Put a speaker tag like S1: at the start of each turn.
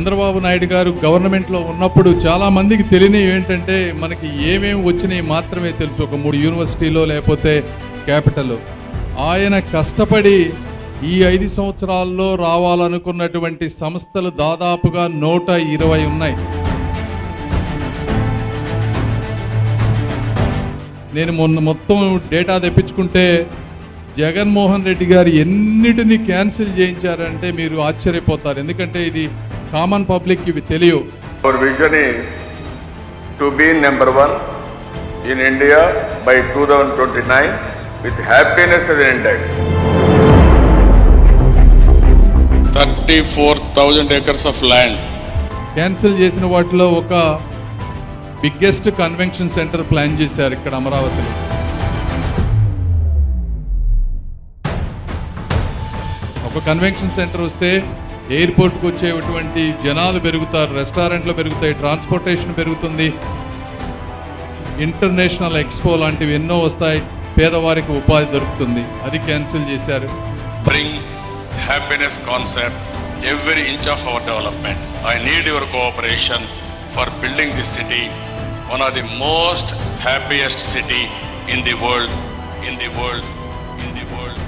S1: చంద్రబాబు నాయుడు గారు గవర్నమెంట్లో ఉన్నప్పుడు చాలామందికి తెలియని ఏంటంటే మనకి ఏమేమి వచ్చినాయి మాత్రమే తెలుసు. ఒక మూడు యూనివర్సిటీలో లేకపోతే క్యాపిటల్ ఆయన కష్టపడి ఈ ఐదు సంవత్సరాల్లో రావాలనుకున్నటువంటి సంస్థలు దాదాపుగా నూట ఇరవై ఉన్నాయి. నేను మొన్న మొత్తం డేటా తెప్పించుకుంటే జగన్మోహన్ రెడ్డి గారు ఎన్నిటిని క్యాన్సిల్ చేయించారంటే మీరు ఆశ్చర్యపోతారు. ఎందుకంటే ఇది కామన్ పబ్లిక్ ఇవి తెలియవు
S2: Our vision is to be number one in India by 2029 with happiness as an index.
S3: 34,000 acres of land.
S1: Cancel చేసిన వాటిలో ఒక బిగ్గెస్ట్ కన్వెన్షన్ సెంటర్ ప్లాన్ చేశారు ఇక్కడ అమరావతిలో ఒక కన్వెన్షన్ సెంటర్ వస్తే ఎయిర్పోర్ట్కి వచ్చేటువంటి జనాలు పెరుగుతారు రెస్టారెంట్లు పెరుగుతాయి ట్రాన్స్పోర్టేషన్ పెరుగుతుంది. ఇంటర్నేషనల్ ఎక్స్పో లాంటివి ఎన్నో వస్తాయి పేదవారికి ఉపాధి దొరుకుతుంది. అది క్యాన్సిల్ చేశారు.
S3: Bring happiness concept every inch of our development I need your cooperation for building the city one of the most happiest city in the world in the world in the world